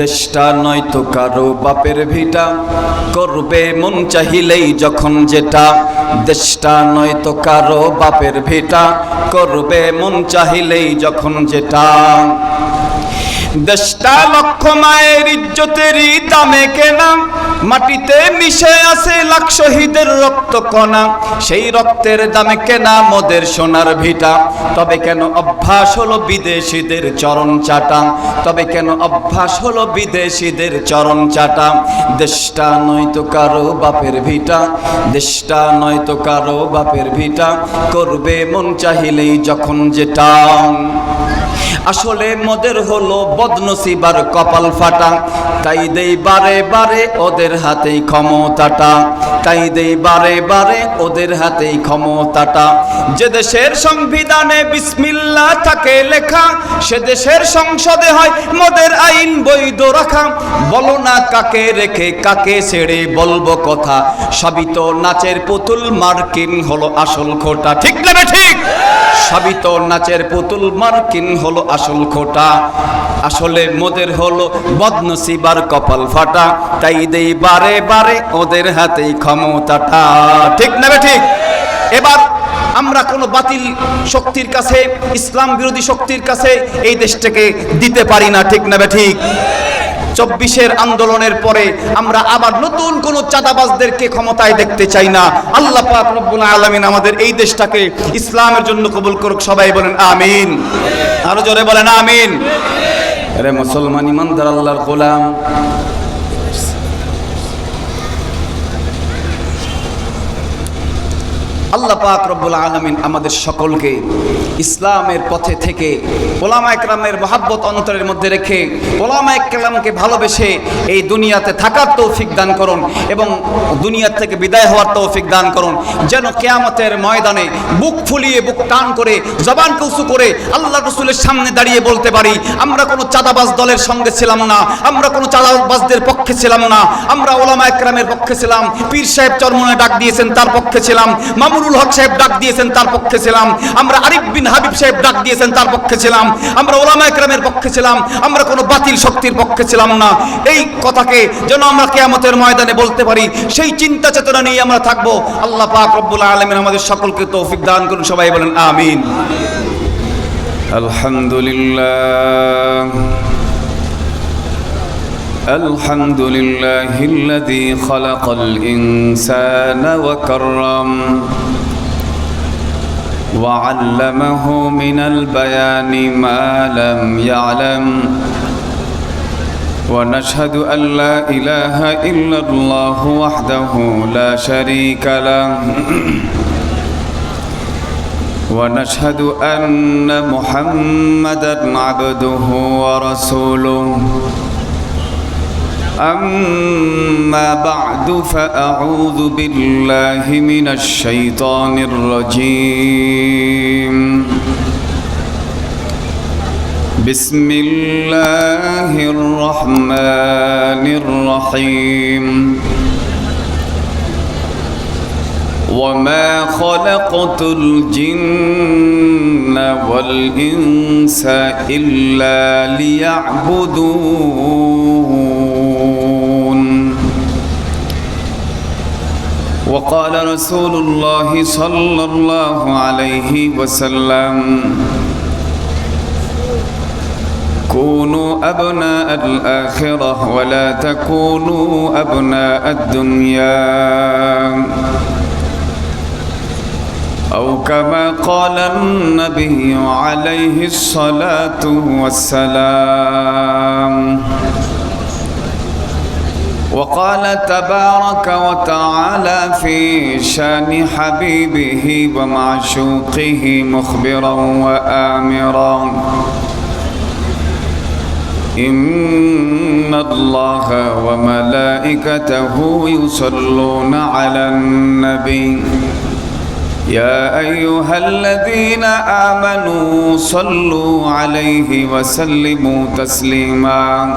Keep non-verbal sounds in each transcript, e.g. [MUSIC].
দেশটা নয়তো কারও বাপের ভিটা। করবে মন চাহিলেই যখন যেটা। দেশটা নয়তো কারও বাপের ভিটা। করবে মন চাহিলেই যখন যেটা। দেশটা লক্ষ মায়ের ইজ্জতেরই দামে কেনা। মাটিতে মিশে আছে লাখ শহীদের রক্ত কণা। সেই রক্তের দামে কেনা মোদের সোনার ভিটা। তবে কেন অভ্যাস হলো বিদেশিদের চরণ চাটা? তবে কেন অভ্যাস হলো বিদেশিদের চরণ চাটা? দেশটা নয়তো কারও বাপের ভিটা। দেশটা নয়তো কারও বাপের ভিটা। করবে মন চাহিলেই যখন যেটা। আসলে মদের হলো বদনসিবার কপাল ফাটা। তাই দেই বারে বারে ওদের হাতেই ক্ষমতাটা। তাই দেই বারে বারে ওদের হাতেই ক্ষমতাটা। যে দেশের সংবিধানে বিসমিল্লা থাকে লেখা, সে দেশের সংসদে হয় মদের আইন বৈধ রাখা। বলো না কাকে রেখে কাকে ছেড়ে বলব কথা। সবই তো নাচের পুতুল মার্কিন হলো আসল খোটা। ঠিক না ঠিক? সবই তো নাচের পুতুল মার্কিন হলো আসল খোটা। আসলে মোদের হলো বদনসিবার কপাল ফাটা। তাই দেই বারে বারে ওদের হাতেই ক্ষমতাটা। ঠিক না ঠিক? এবার আমরা কোনো বাতিল শক্তির কাছে, ইসলাম বিরোধী শক্তির কাছে এই দেশটাকে দিতে পারি না, ঠিক না ঠিক? চব্বিশের আন্দোলনের পরে আমরা আবার নতুন কোন চাঁদাবাজদেরকে ক্ষমতায় দেখতে চাই না। আল্লাহ পাক রব্বুল আলামিন আমাদের এই দেশটাকে ইসলামের জন্য কবুল করুক, সবাই বলেন আমিন। আরও জোরে বলেন আমিন। আরে মুসলমান ইমানদার, আল্লাহর গোলাম। আল্লাহ পাক রব্বুল আলমিন আমাদের সকলকে ইসলামের পথে থেকে ওলামা একরামের মহাব্বত অন্তরের মধ্যে রেখে ওলামা একরামকে ভালোবেসে এই দুনিয়াতে থাকার তৌফিক দান করুন এবং দুনিয়ার থেকে বিদায় হওয়ার তৌফিক দান করুন। যেন কেয়ামতের ময়দানে বুক ফুলিয়ে, বুক টান করে জবান কৌসু করে আল্লাহ রসুলের সামনে দাঁড়িয়ে বলতে পারি, আমরা কোনো চাঁদাবাজ দলের সঙ্গে ছিলাম না, আমরা কোনো চাঁদাবাজদের পক্ষে ছিলাম না। আমরা ওলামা একরামের পক্ষে ছিলাম। পীর সাহেব চরমনে ডাক দিয়েছেন, তার পক্ষে ছিলাম। মামুনুল হক সাহেব ডাক দিয়েছেন, তার পক্ষে ছিলাম। আমরা আরিফ বিন হাবিব সাহেব ডাক দিয়েছেন, তার পক্ষে ছিলাম। আমরা ওলামা একরামের পক্ষে ছিলাম। আমরা কোনো বাতিল শক্তির পক্ষে ছিলাম না। এই কথাকে যেন আমরা কেয়ামতের ময়দানে বলতে পারি, সেই চিন্তা চেতনা নিয়ে আমরা থাকব। আল্লাহ পাক রব্বুল আলমিন আমাদের সকলকে তৌফিক দান করুন, সবাই বলেন, আমিন। আলহামদুলিল্লাহ। الحمد لله الذي خلق الإنسان وكرم وعلمه من البيان ما لم يعلم ونشهد أن لا إله إلا الله وحده لا شريك له [CLEARS THROAT] ونشهد أن محمدا عبده ورسوله أما بعد فأعوذ بالله من الشيطان الرجيم. بسم الله الرحمن الرحيم. وما خلقت الجن والإنس إلا ليعبدون. وقال رسول الله صلى الله عليه وسلم كونوا أبناء الآخرة ولا تكونوا أبناء الدنيا. أو كما قال النبي عليه الصلاة والسلام وقال تبارك وتعالى في شأن حبيبه ومعشوقه مخبرا وآمرا. إن الله وملائكته يصلون على النبي. يا أيها الذين آمنوا صلوا عليه وسلموا تسليما.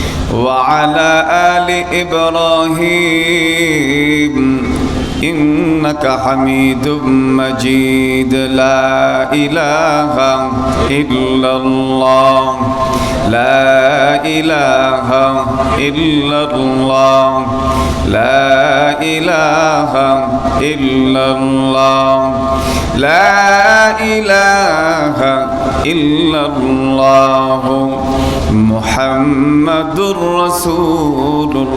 وعلى آل إبراهيم إنك حميد مجيد. لا إله إلا الله. لا إله إلا الله. لا إله إلا الله. لا إله إلا الله. মোহাম্মদুর রসুল্লাহ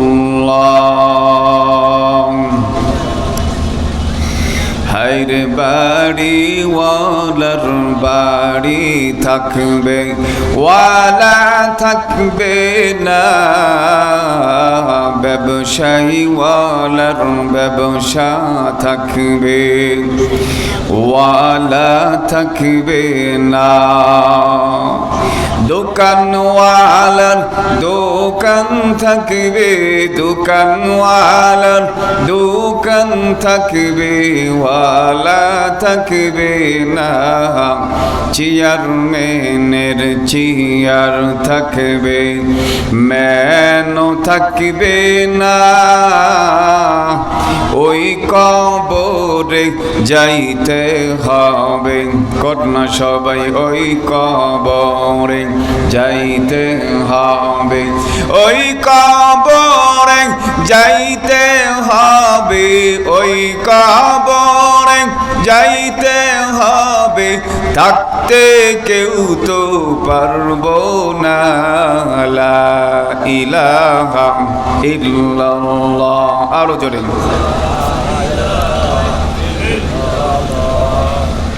হাইরে বাড়ি ওয়ালার বাড়ি থাকবে, ওয়ালা থাকবে না। ব্যবসায়ী ওয়ালার ব্যবসা থাকবে, ওয়ালা থাকবে না। দোকানওয়ালার দোকান থাকবে, দোকানওয়ালার দোকান থাকবে, ওয়ালা থাকবে না। চেয়ারম্যানের চেয়ার থাকবে, ম্যানও থাকবে না। ওই কবরে যাইতে হবে কন্যা সবাই ওই কবরে। যাইতে হবে। ওই কবরে যাইতে হবে, ওই কবরে যাইতে হবে। থাকতে কেউ তো পারব না। ইলাহা ইল্লাল্লাহ। আরও জোরে।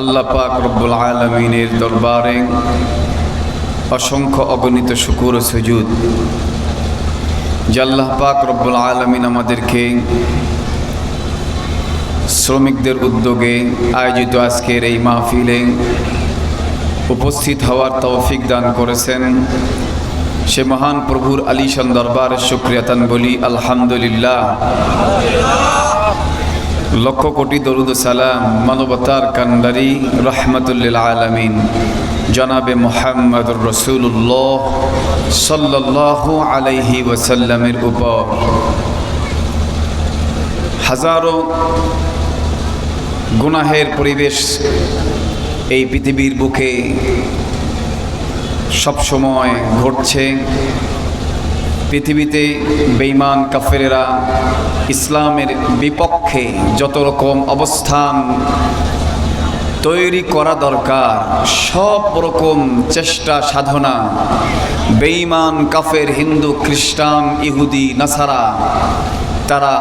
আল্লাহ পাক রব্বুল আলমিনের দরবারে অসংখ্য অগণিত শুকুর ও সুজুদ। যে আল্লাহ পাক রব্বুল আলমিন আমাদেরকে শ্রমিকদের উদ্যোগে আয়োজিত আজকের এই মাহফিলে উপস্থিত হওয়ার তৌফিক দান করেছেন সে মহান প্রভুর আলিশান দরবারের শুক্রিয়াতান বলি, আলহামদুলিল্লাহ। লক্ষ কোটি দরুদ সালাম মানবতার কান্ডারি রহমতুল্লিল আলমিন। জনাবে মোহাম্মদুর রসুল্লাহ সাল্লাহ আলাইহি ওয়াসাল্লামের উপর। হাজারো গুনাহের পরিবেশ এই পৃথিবীর বুকে সবসময় ঘটছে। পৃথিবীতে বেইমান কাফেরেরা ইসলামের বিপক্ষে যত রকম অবস্থান তৈরি করা দরকার, সব রকম চেষ্টা, সাধনা বেইমান কাফের, হিন্দু, খ্রিস্টান, ইহুদি, নাসারা, তারা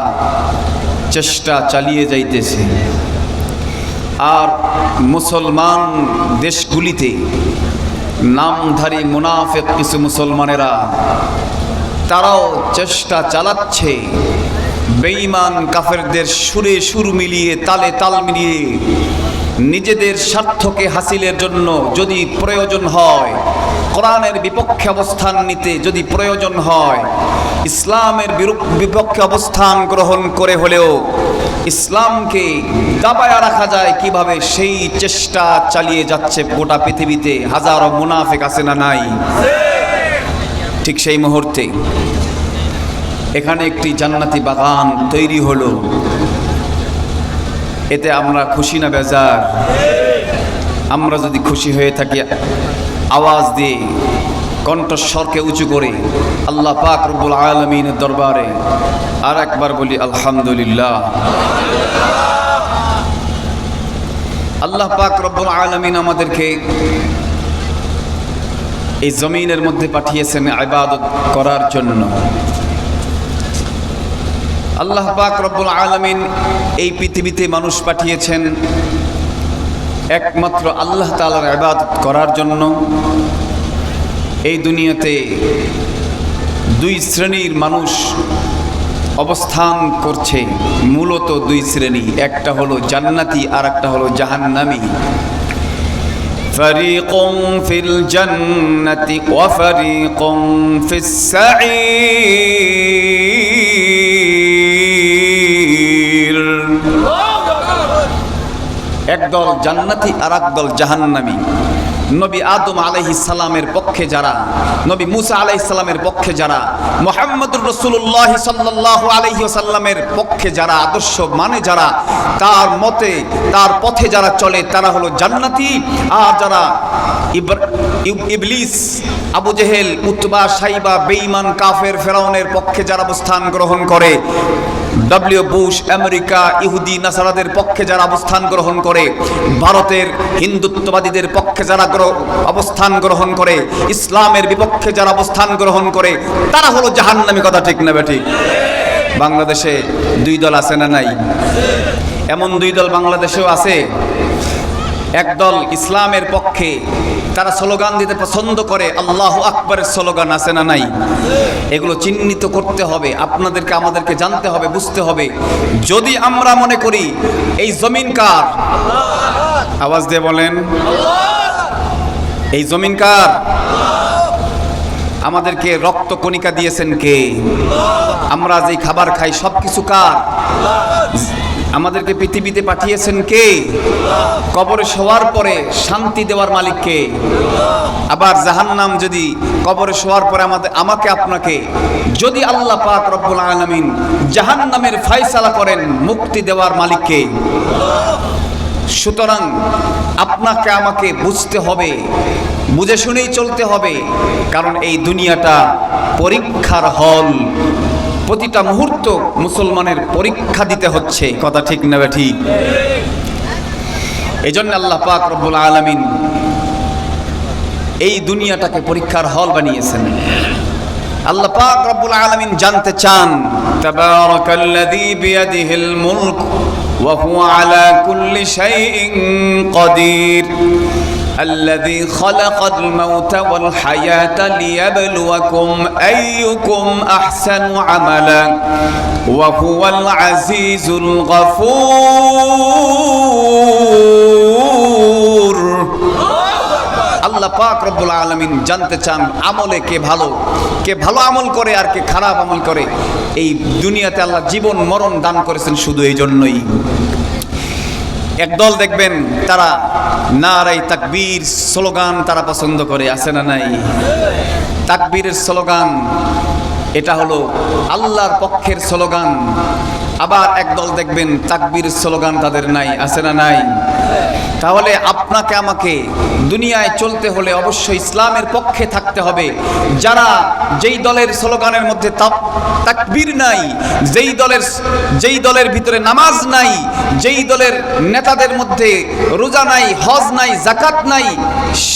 চেষ্টা চালিয়ে যাইতেছে। আর মুসলমান দেশগুলিতে নামধারী মুনাফেক কিছু মুসলমানেরা তারাও চেষ্টা চালাচ্ছে। বেঈমান কাফেরদের সুরে সুর মিলিয়ে, তালে তাল মিলিয়ে নিজেদের স্বার্থকে হাসিলের জন্য যদি প্রয়োজন হয়, কোরআনের বিপক্ষে অবস্থান নিতে যদি প্রয়োজন হয়, ইসলামের বিপক্ষে অবস্থান গ্রহণ করে হলেও ইসলামকে দাবায়া রাখা যায় কীভাবে, সেই চেষ্টা চালিয়ে যাচ্ছে গোটা পৃথিবীতে। হাজারো মুনাফেক আছে না নাই? ঠিক সেই মুহূর্তে এখানে একটি জান্নাতি বাগান তৈরি হলো। এতে আমরা খুশি না বেজার? আমরা যদি খুশি হয়ে থাকি, আওয়াজ দিয়ে, কণ্ঠস্বরকে উঁচু করে আল্লাহ পাক রব্বুল আলমিনের দরবারে আর একবার বলি, আলহামদুলিল্লাহ। আল্লাহ পাক রব্বুল আলমিন আমাদেরকে এই জমিনের মধ্যে পাঠিয়েছেন ইবাদত করার জন্য। আল্লাহ পাক রব্বুল আলামিন এই পৃথিবীতে মানুষ পাঠিয়েছেন একমাত্র আল্লাহ তাআলার ইবাদত করার জন্য। এই দুনিয়াতে দুই শ্রেণির মানুষ অবস্থান করছে। মূলত দুই শ্রেণি, একটা হলো জান্নাতি আর একটা হলো জাহান্নামী। فريق في الجنة وفريق في السعير একদল জান্নাতি আর একদল জাহান্নামী নবী আদম সালামের পক্ষে যারা, নবী মুসা সালামের পক্ষে যারা, মোহাম্মদুর রসুল্লাহ সাল্লাল্লাহু আলাইহি সাল্লামের পক্ষে যারা, আদর্শ মানে যারা, তার মতে, তার পথে যারা চলে, তারা হলো জান্নাতি। আর যারা ইবলিস, আবু জেহেল, উতবা, সাইবা, বেঈমান, কাফের, ফেরাউনের পক্ষে যারা অবস্থান গ্রহণ করে ডব্লিউ বুশ আমেরিকা ইহুদি, নাসারাদের পক্ষে যারা অবস্থান গ্রহণ করে, ভারতের হিন্দুত্ববাদীদের পক্ষে যারা অবস্থান গ্রহণ করে, ইসলামের বিপক্ষে যারা অবস্থান গ্রহণ করে, তারা হলো জাহান্নামী কথা ঠিক না ঠিক বাংলাদেশে দুই দল আছে না নাই? এমন দুই দল বাংলাদেশেও আছে। একদল ইসলামের পক্ষে তারা স্লোগান দিতে পছন্দ করে, আল্লাহ আকবরের স্লোগান আছে না নাই? এগুলো চিহ্নিত করতে হবে, আপনাদেরকে আমাদেরকে জানতে হবে, বুঝতে হবে। যদি আমরা মনে করি এই জমিন কার? আওয়াজ দিয়ে বলেন, এই জমিন কার? আমাদেরকে রক্ত কণিকা দিয়েছেন কে? আমরা যে খাবার খাই সব কিছু কার? আমাদেরকে পৃথিবীতে পাঠিয়েছেন কে? কবরে শোয়ার পরে শান্তি দেওয়ার মালিক কে? আবার জাহান্নাম যদি কবরে শোয়ার পরে আমাদের, আমাকে আপনাকে, যদি আল্লাহ পাক রব্বুল আলামিন জাহান্নামের ফায়সালা করেন, মুক্তি দেওয়ার মালিক কে? সুতরাং আপনাকে আমাকে বুঝতে হবে, বুঝে শুনেই চলতে হবে, কারণ এই দুনিয়াটা পরীক্ষার হল। প্রতিটা মুহূর্ত মুসলমানের পরীক্ষা দিতে হচ্ছে। কথা ঠিক নেবে ঠিক? এই জন্য আল্লাহ পাক রব্বুল আলমিন এই দুনিয়াটাকে পরীক্ষার হল বানিয়েছেন। আল্লাহ পাক রব্বুল আলামিন জানতে চান, তাবারাকাল্লাযী বিয়াদিহিল মুলক ওয়া হুয়া আলা কুল্লি শাইইন কদির। الذي خلق الموت والحياة ليبلوكم أيكم أحسن عملا وهو العزيز الغفور আল্লাহ পাক রব্বুল আলমিন জানতে চান আমলে কে ভালো কে ভালো আমল করে আর কে খারাপ আমল করে এই দুনিয়াতে আল্লাহ জীবন মরণ দান করেছেন শুধু এই জন্যই একদল দেখবেন, তারা নারাই তাকবীর স্লোগান তারা পছন্দ করে, আছে না নাই? তাকবীরের স্লোগান, এটা হলো আল্লাহর পক্ষের স্লোগান। আবার একদল দেখবেন তাকবির স্লোগান তাদের নাই, আছে না নাই? তাহলে আপনাকে আমাকে দুনিয়ায় চলতে হলে অবশ্যই ইসলামের পক্ষে থাকতে হবে। যারা যেই দলের স্লোগানের মধ্যে তাকবীর নাই, যেই দলের যেই দলের ভিতরে নামাজ নাই, যেই দলের নেতাদের মধ্যে রোজা নাই, হজ নাই জাকাত নাই,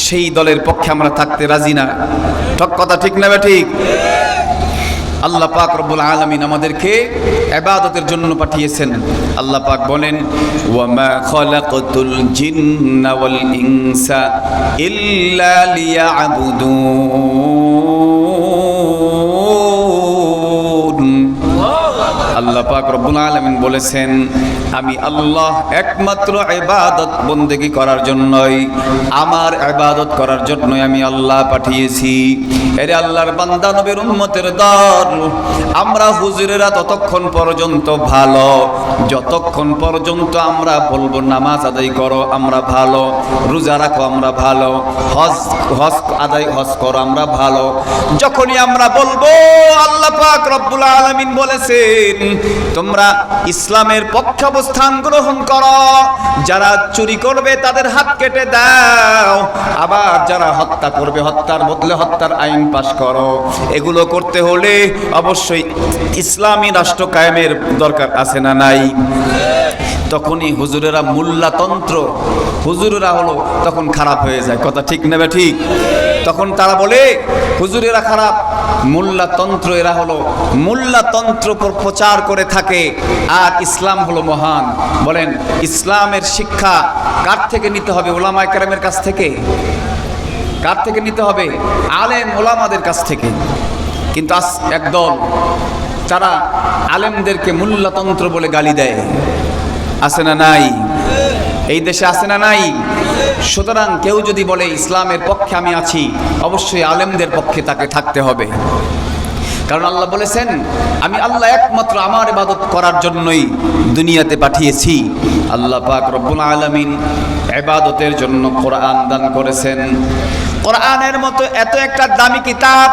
সেই দলের পক্ষে আমরা থাকতে রাজি না। ঠক কথা ঠিক না ঠিক? আল্লাহ পাক রব্বুল আলমিন আমাদেরকে এবাদতের জন্য পাঠিয়েছেন। আল্লাহ পাক বলেন ইনসা ইল্লা আল্লাহ পাক রব্বুল আলামিন বলেছেন, আমি আল্লাহ একমাত্র ইবাদত বন্দেগী করার জন্যই, আমার ইবাদত করার জন্যই আমি আল্লাহ পাঠিয়েছি। এর আল্লাহর বান্দা নবীর উম্মতের দল, আমরা হুজুরেরা ততক্ষণ পর্যন্ত ভালো, যতক্ষণ পর্যন্ত আমরা বলব নামাজ আদায় করো, আমরা ভালো, রোজা রাখো, আমরা ভালো, হজ হজ আদায়, হজ করো, আমরা ভালো। যখনই আমরা বলব, আল্লাহ পাক রব্বুল আলামিন বলেছেন তোমরা ইসলামের পক্ষে অবস্থান গ্রহণ করো। যারা চুরি করবে, তাদের হাত কেটে দাও। আবার যারা হত্যা করবে, হত্যার বদলে হত্যার আইন পাশ করো। এগুলো করতে হলে অবশ্যই ইসলামী রাষ্ট্র কায়েমের দরকার আছে না নাই? তখনই হুজুরেরা মোল্লাতন্ত্র, হুজুরেরা হলো তখন খারাপ হয়ে যায়। কথা ঠিক নেবে ঠিক? তখন তারা বলে, হুজুর, এরা খারাপ। মোল্লাতন্ত্র এরা হলো মোল্লাতন্ত্র প্র- প্রচার করে থাকে। আর ইসলাম হলো মহান। বলেন, ইসলামের শিক্ষা কার থেকে নিতে হবে? ওলামায় কেরামের কাছ থেকে? কার থেকে নিতে হবে? আলেম ওলামাদের কাছ থেকে। কিন্তু আজ একদল তারা আলেমদেরকে মূল্যতন্ত্র বলে গালি দেয়, আছে না নাই? এই দেশে আছে না নাই? সুতরাং কেউ যদি বলে ইসলামের পক্ষে আমি আছি, অবশ্যই আলেমদের পক্ষে তাকে থাকতে হবে। কারণ আল্লাহ বলেছেন, আমি আল্লাহ একমাত্র আমার ইবাদত করার জন্যই দুনিয়াতে পাঠিয়েছি। আল্লাহ পাক রব্বুল আলমিন এবাদতের জন্য কোরআন দান করেছেন। কোরআনের মতো এত একটা দামি কিতাব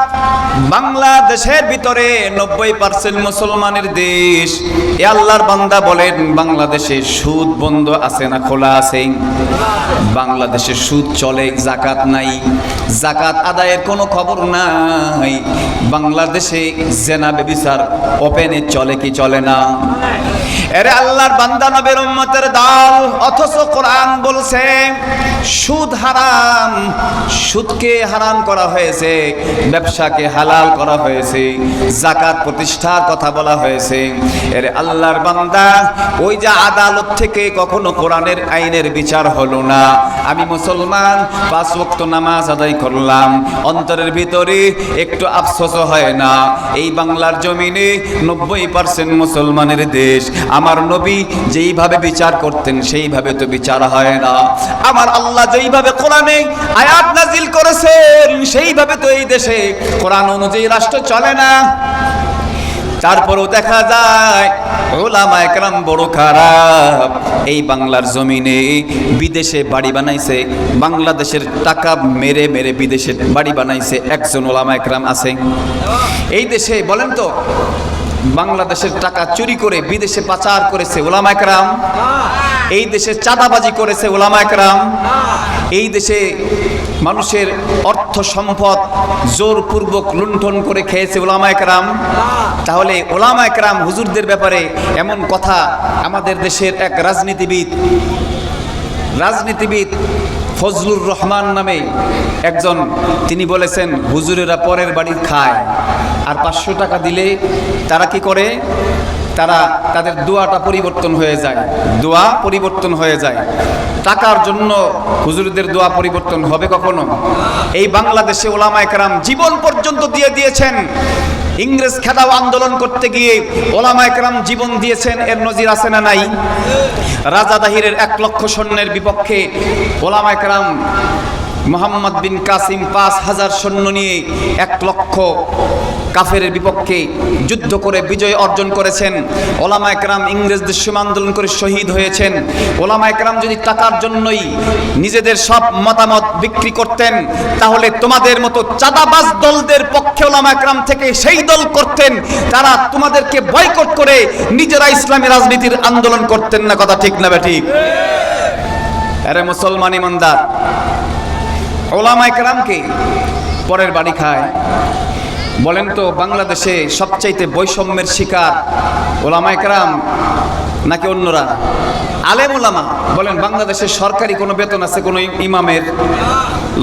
বাংলাদেশের ভিতরে নব্বই পার্সেন্ট মুসলমানের দেশ। এ আল্লাহর বান্দা বলেন, বাংলাদেশে সুদ বন্ধ আছে না খোলা আছে? বাংলাদেশে সুদ চলে, জাকাত নাই। জাকাত আদায়ের কোনো খবর নাই। বাংলাদেশে জেনা বেবিচার ওপেনে চলে কি চলে না? এরে আল্লাহর বান্দা নবের উম্মতের দল, অথচ কোরআন বলছে, সুদ হারাম সুদকে হারাম করা হয়েছে, ব্যবসাকে হালাল করা হয়েছে জাকাত প্রতিষ্ঠার কথা বলা হয়েছে। এর আল্লাহর বান্দা, ওই যে আদালত থেকে কখনো কোরআনের আইনের বিচার হলো না। আমি মুসলমান, পাঁচ ওয়াক্ত নামাজ আদায় করলাম। অন্তরের ভিতরে একটু আফসোস হয় না। এই বাংলার জমিনে নব্বই পার্সেন্ট মুসলমানের দেশ। আমার নবী যেইভাবে বিচার করতেন, সেইভাবে তো বিচার হয় না। আমার আল্লাহ যেইভাবে কোরআনে আয়াত নাজিল করেছেন, সেইভাবে তো এই দেশে কোরআন অনুযায়ী রাষ্ট্র চলে না। তারপরেও দেখা যায়, ওলামা একরাম বড় খারাপ। এই বাংলার জমিনে বিদেশে বাড়ি বানাইছে, বাংলাদেশের টাকা মেরে মেরে বিদেশে বাড়ি বানাইছে একজন ওলামা একরাম আছে। এই দেশে, বলেন তো, বাংলাদেশের টাকা চুরি করে বিদেশে পাচার করেছে ওলামা একরাম। এই দেশে চাঁদাবাজি করেছে ওলামা একরাম। এই দেশে মানুষের অর্থ সম্পদ জোরপূর্বক লুণ্ঠন করে খেয়েছে ওলামা একরাম। তাহলে ওলামা একরাম হুজুরদের ব্যাপারে এমন কথা আমাদের দেশের এক রাজনীতিবিদ রাজনীতিবিদ ফজলুর রহমান নামে একজন, তিনি বলেছেন, হুজুরেরা পরের বাড়ি খায়, আর পাঁচশো টাকা দিলে তারা কি করে? তারা তাদের দোয়াটা পরিবর্তন হয়ে যায়। দোয়া পরিবর্তন হয়ে যায়। টাকার জন্য হুজুরদের দোয়া পরিবর্তন হবে কখনো? এই বাংলাদেশে ওলামা একরাম জীবন পর্যন্ত দিয়ে দিয়েছেন। ইংরেজ খেদাও আন্দোলন করতে গিয়ে ওলামা একরাম জীবন দিয়েছেন, এর নজির আছে না নাই? রাজা দাহিরের এক লক্ষ সৈন্যের বিপক্ষে ওলামা একরাম মোহাম্মদ বিন কাসিম পাঁচ হাজার সৈন্য নিয়ে এক লক্ষ কাফেরের বিপক্ষে যুদ্ধ করে বিজয় অর্জন করেছেন। ওলামা একরাম ইংরেজদের সীমা আন্দোলন করে শহীদ হয়েছেন। ওলামা একরাম যদি টাকার জন্যই নিজেদের সব মতামত বিক্রি করতেন, তাহলে তোমাদের মতো চাঁদাবাজ দলদের পক্ষে ওলামা একরাম থেকে সেই দল করতেন, তারা তোমাদেরকে বয়কট করে নিজেরা ইসলামী রাজনীতির আন্দোলন করতেন না, কথা ঠিক না ঠিক আরে মুসলমান ইমানদার, ওলামা একরামকে পরের বাড়ি খায়। বলেন তো, বাংলাদেশে সবচাইতে বৈষম্যের শিকার ওলামা একরাম নাকি অন্যরা? আলেম ওলামা, বলেন বাংলাদেশের সরকারি কোনো বেতন আছে? কোনো ইমামের?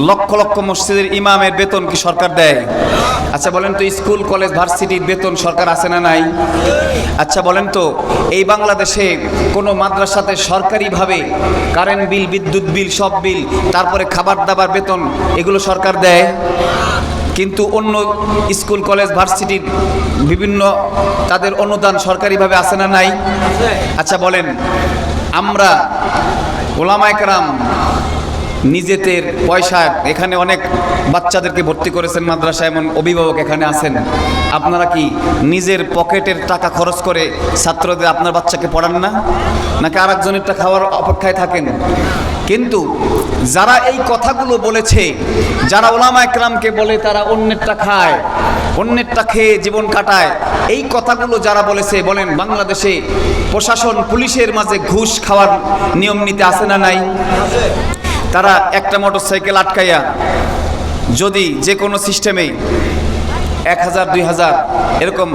লক্ষ লক্ষ মসজিদের ইমামের বেতন কি সরকার দেয়? আচ্ছা বলেন তো, স্কুল, কলেজ, ভার্সিটির বেতন সরকার আছে না নাই? আচ্ছা বলেন তো, এই বাংলাদেশে কোনো মাদ্রাসাতে সরকারিভাবে কারেন্ট বিল, বিদ্যুৎ বিল, সব বিল, তারপরে খাবার দাবার বেতন, এগুলো সরকার দেয়? কিন্তু অন্য স্কুল, কলেজ, ভার্সিটির বিভিন্ন তাদের অনুদান সরকারিভাবে আসে না নাই? আচ্ছা বলেন, আমরা ওলামায়করাম নিজেদের পয়সা এখানে অনেক বাচ্চাদেরকে ভর্তি করেছেন মাদ্রাসা এমন অভিভাবক এখানে আছেন। আপনারা কি নিজের পকেটের টাকা খরচ করে ছাত্রদের আপনার বাচ্চাকে পড়ান না? নাকি আরেকজনেরটা খাওয়ার অপেক্ষায় থাকেন? কিন্তু যারা এই কথাগুলো বলেছে, যারা ওলামা একরামকে বলে তারা অন্যেরটা খায় অন্যেরটা খেয়ে জীবন কাটায়, এই কথাগুলো যারা বলেছে, বলেন বাংলাদেশে প্রশাসন পুলিশের মাঝে ঘুষ খাওয়ার নিয়ম নিতে আসে না নাই? তারা একটা মোটর সাইকেল আটকাইয়া যদি যে কোনো সিস্টেমে এক হাজার দুই হাজার এরকম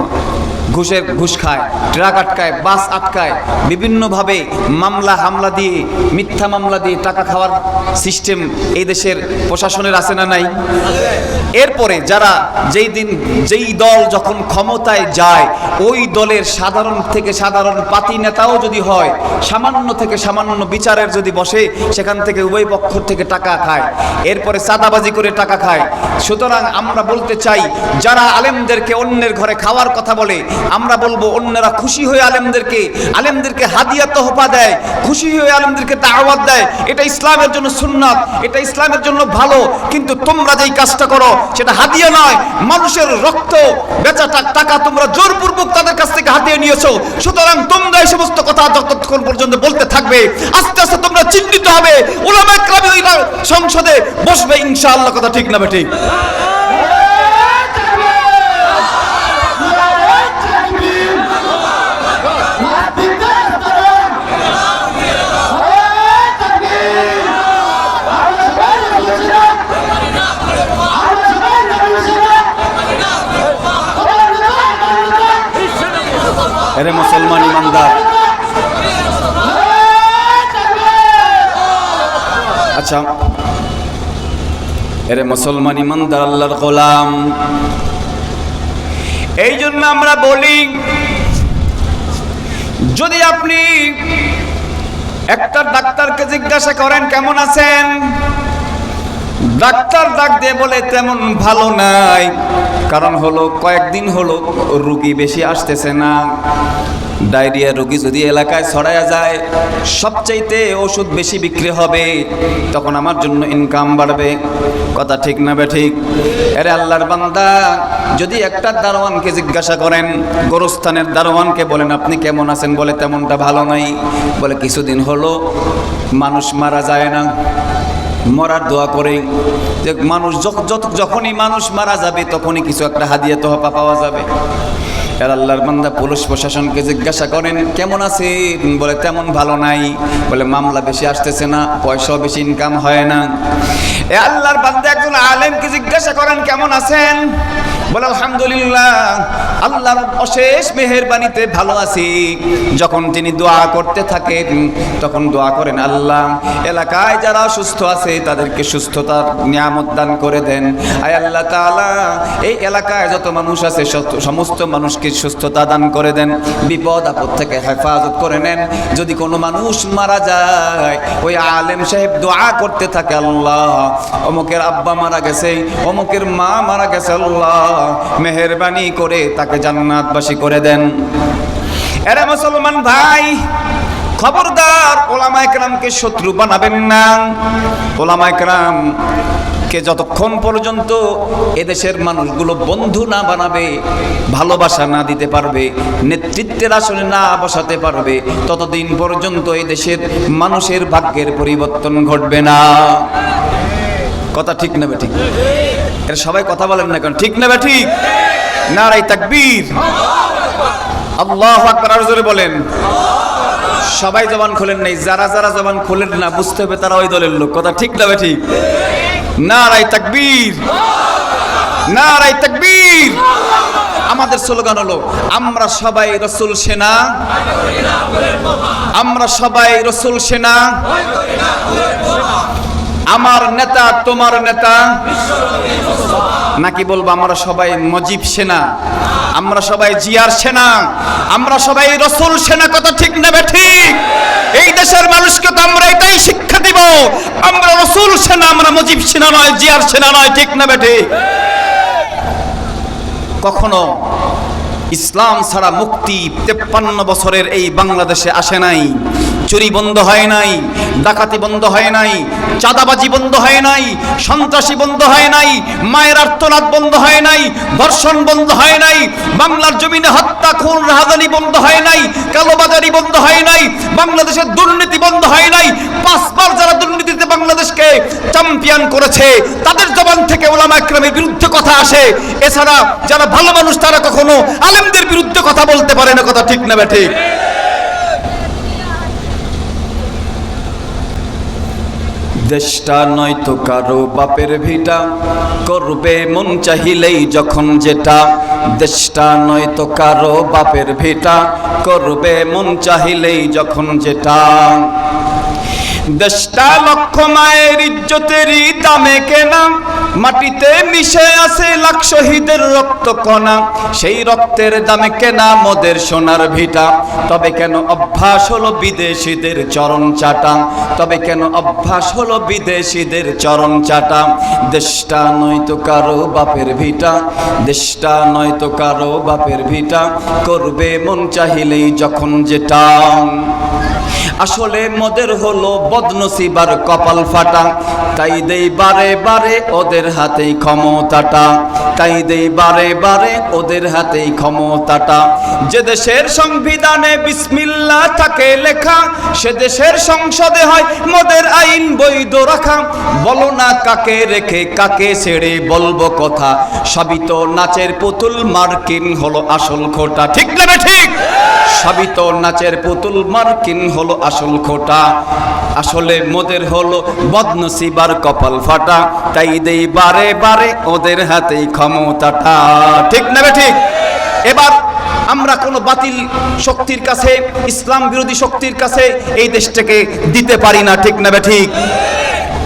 ঘুষের ঘুষ খায়, ট্রাক আটকায়, বাস আটকায়, বিভিন্নভাবে মামলা, হামলা দিয়ে, মিথ্যা মামলা দিয়ে টাকা খাওয়ার সিস্টেম এই দেশের প্রশাসনের আছে না নাই? এরপরে যারা যেই দিন, যেই দল যখন ক্ষমতায় যায়, ওই দলের সাধারণ থেকে সাধারণ পাতি নেতাও যদি হয়, সামান্য থেকে সামান্য বিচারের যদি বসে, সেখান থেকে উভয় পক্ষ থেকে টাকা খায়। এরপরে সাদাবাজি করে টাকা খায়। সুতরাং আমরা বলতে চাই, যারা আলেমদেরকে অন্যের ঘরে খাওয়ার কথা বলে আমরা বলব, অন্যরা খুশি হয়ে আলেমদেরকে আলেমদেরকে হাদিয়া তোহফা দেয়, খুশি হয়ে আলেমদেরকে দাওয়াত দেয়। এটা ইসলামের জন্য সুন্নাত, এটা ইসলামের জন্য ভালো, কিন্তু তোমরা যেই কাজটা করো, সেটা হাদিয়া নয়। মানুষের রক্ত বেচাটা টাকা তোমরা জোরপূর্বক তাদের কাছ থেকে হাতিয়ে নিয়েছো। সুতরাং তোমরা এই সমস্ত কথা যতক্ষণ পর্যন্ত বলতে থাকবে, আস্তে আস্তে তোমরা চিহ্নিত হবে। ওলামা সংসদে বসবে, ইনশাআল্লাহ, কথা ঠিক না ঠিক? এরে মুসলমান ইমানদার। আচ্ছা। এরে মুসলমান ইমানদার আল্লাহর গোলাম। এই জন্য আমরা বলি, যদি আপনি একটা ডাক্তারকে জিজ্ঞাসা করেন, কেমন আছেন? ডাক্তার ডাক দিয়ে বলে, তেমন ভালো নাই। কারণ হলো কয়েকদিন হলো রুগী বেশি আসতেছে না। ডায়রিয়া রুগী যদি এলাকায় ছড়ায়া যায়, সবচাইতে ওষুধ বেশি বিক্রি হবে, তখন আমার জন্য ইনকাম বাড়বে। কথা ঠিক না ঠিক? আরে আল্লাহর বান্দা, যদি একটা দারোয়ানকে জিজ্ঞাসা করেন, গোরস্থানের দারোয়ানকে বলেন, আপনি কেমন আছেন? বলে, তেমনটা ভালো নাই। বলে, কিছুদিন হলো মানুষ মারা যায় না। মরার দোয়া করে। যে মানুষ যখনই মানুষ মারা যাবে, তখনই কিছু একটা হাদিয়া তোহাপা পাওয়া যাবে। আর আল্লাহর বান্দা পুলিশ প্রশাসনকে জিজ্ঞাসা করেন, কেমন আছে? বলে, তেমন ভালো নাই। বলে, মামলা বেশি আসতেছে না, পয়সাও বেশি ইনকাম হয় না। এ আল্লাহর বান্দা একজন আলেমকে জিজ্ঞাসা করেন, কেমন আছেন? বলে, আলহামদুলিল্লাহ, আল্লাহর অশেষ মেহেরবানিতে ভালো আছি। যখন তিনি দোয়া করতে থাকেন, তখন দোয়া করেন, আল্লাহ, এলাকায় যারা সুস্থ আছে, তাদেরকে সুস্থতার নিয়ামত দান করে দেন। আয় আল্লাহ তাআলা, এই এলাকায় যত মানুষ আছে সমস্ত মানুষকে সুস্থতা দান করে দেন, বিপদ, আপদ থেকে হেফাজত করে নেন। যদি কোনো মানুষ মারা যায়, ওই আলেম সাহেব দোয়া করতে থাকে, আল্লাহ, অমুকের আব্বা মারা গেছে, অমুকের মা মারা গেছে, আল্লাহ মেহেরবানি করে তাকে জান্নাতবাসী করে দেন। এরা মুসলমান ভাই, খবরদার, ওলামা একরামকে শত্রু বানাবেন না। ওলামা একরাম কে যতক্ষণ পর্যন্ত এদেশের মানুষগুলো বন্ধু না বানাবে, ভালোবাসা না দিতে পারবে, নেতৃত্বের আসনে না বসাতে পারবে, ততদিন পর্যন্ত এই দেশের মানুষের ভাগ্যের পরিবর্তন ঘটবে না। কথা ঠিক নেবে ঠিক? এরা সবাই কথা বলেন না কেন? ঠিক নেবে ঠিক? নারাই তাকবীর। আল্লাহ আকবার জোরে বলেন। সবাই জবান খোলেন নাই, যারা যারা জবান খোলেন না, বুঝতে হবে তারা ওই দলের লোক। কথা ঠিক না বে ঠিক? নারাই তাকবীর। নারাই তাকবীর। আমাদের স্লোগান হলো, আমরা সবাই রসুল সেনা। আমরা সবাই রসুল সেনা। আমার নেতা, তোমার নেতা। নাকি বলব, আমরা সবাই মজিব সেনা। আমরা সবাই জিয়ার সেনা। আমরা সবাই রসুল সেনা, কথা ঠিক নেবে ঠিক? এই দেশের মানুষকে তো আমরা এটাই শিক্ষা দিব। আমরা রসুল সেনা, আমরা মজিব সেনা নয়, জিয়ার সেনা নয়, ঠিক নেবে ঠিক? কখনো ইসলাম ছাড়া মুক্তি তেপ্পান্ন বছরের এই বাংলাদেশে আসে নাই। চুরি বন্ধ হয় নাই, ডাকাতি বন্ধ হয় নাই, চাঁদাবাজি বন্ধ হয় নাই, সন্ত্রাসী বন্ধ হয় নাই, মায়ের আর্তনাদ বন্ধ হয় নাই, ধর্ষণ বন্ধ হয় নাই, বাংলার জমিনে হত্যা, খুন, রাহাজানি বন্ধ হয় নাই, কালোবাজারি বন্ধ হয় নাই, বাংলাদেশের দুর্নীতি বন্ধ হয় নাই, পাঁচবার যারা দুর্নীতিতে বাংলাদেশকে চ্যাম্পিয়ন করেছে, তাদের জবান থেকে ওলামা একরামের বিরুদ্ধে কথা আসে, এছাড়া যারা ভালো মানুষ তারা কখনো আলেমদের বিরুদ্ধে কথা বলতে পারে না, কথা ঠিক না বে দেশটা নয়তো কারও বাপের ভিটা। করবে মন চাহিলেই যখন যেটা। দেশটা নয়তো কারও বাপের ভিটা। করবে মন চাহিলেই যখন যেটা। দেশটা লক্ষ মায়ের ইজ্জতেরই দামে কেনা। মাটিতে মিশে আছে লাখ শহীদের রক্ত কণা। সেই রক্তের দামে কেনা মোদের সোনার ভিটা। তবে কেন অভ্যাস হলো বিদেশিদের চরণ চাটা? তবে কেন অভ্যাস হলো বিদেশিদের চরণ চাটা? দেশটা নয়তো কারও বাপের ভিটা। দেশটা নয়তো কারও বাপের ভিটা। করবে মন চাহিলেই যখন যেটা। আসলে মদের হলো বদনসিবার কপাল ফাটা। তাই দেই বারে বারে ওদের হাতেই ক্ষমতাটা। তাই দেই বারে বারে ওদের হাতেই ক্ষমতাটা। যে দেশের সংবিধানে বিসমিল্লা থাকে লেখা, সে দেশের সংসদে হয় মদের আইন বৈধ রাখা। বলো না কাকে রেখে কাকে ছেড়ে বলব কথা। সবই তো নাচের পুতুল, মার্কিন হলো আসল খোটা। ঠিক না ঠিক? সবই তো নাচের পুতুল মার্কিন হলো আসল খোটা। আসলে মোদের হলো বদনসিবার কপাল ফাটা। তাই দেই বারে বারে ওদের হাতেই ক্ষমতাটা। ঠিক না বে ঠিক? এবার আমরা কোনো বাতিল শক্তির কাছে, ইসলাম বিরোধী শক্তির কাছে এই দেশটাকে দিতে পারি না, ঠিক না বে ঠিক?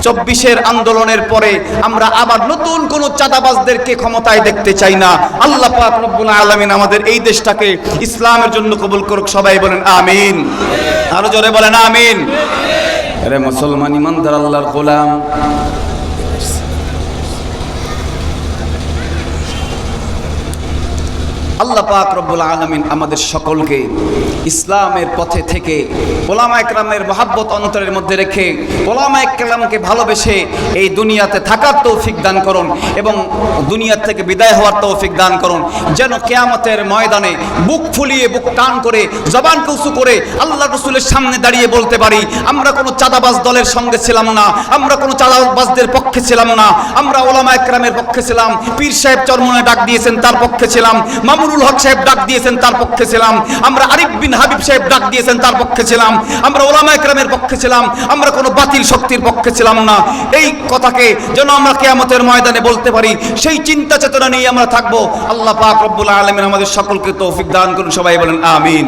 চব্বিশের আন্দোলনের পরে আমরা আবার নতুন কোন চাঁদাবাজদেরকে ক্ষমতায় দেখতে চাই না। আল্লাহ আলামিন আমাদের এই দেশটাকে ইসলামের জন্য কবুল করুক, সবাই বলেন আমিন। আরও জোরে বলেন আমিন। আরে মুসলমান ইমানদার আল্লাহর গোলাম। আল্লাহ পাক রব্বুল আলমিন আমাদের সকলকে ইসলামের পথে থেকে ওলামা একরামের মহাব্বত অন্তরের মধ্যে রেখে ওলামা একরামকে ভালোবেসে এই দুনিয়াতে থাকার তৌফিক দান করুন এবং দুনিয়ার থেকে বিদায় হওয়ার তৌফিক দান করুন। যেন কেয়ামতের ময়দানে বুক ফুলিয়ে, বুক টান করে জবান কৌসু করে আল্লাহ রসুলের সামনে দাঁড়িয়ে বলতে পারি, আমরা কোনো চাঁদাবাজ দলের সঙ্গে ছিলাম না, আমরা কোনো চাঁদাবাজদের পক্ষে ছিলাম না, আমরা ওলামা একরামের পক্ষে ছিলাম, পীর সাহেব চরমনে ডাক দিয়েছেন, তার পক্ষে ছিলাম মামুনুল হক সাহেব ডাক দিয়েছেন তার পক্ষে ছিলাম। আমরা আরিফ বিন হাবিব সাহেব ডাক দিয়েছেন তার পক্ষে ছিলাম। আমরা ওলামা একরামের পক্ষে ছিলাম। আমরা কোনো বাতিল শক্তির পক্ষে ছিলাম না। এই কথাকে যেন আমরা কেয়ামতের ময়দানে বলতে পারি, সেই চিন্তা চেতনা নিয়ে আমরা থাকব। আল্লাহ পাক রব্বুল আলমিন আমাদের সকলকে তৌফিক দান করুন। সবাই বলেন, আমিন।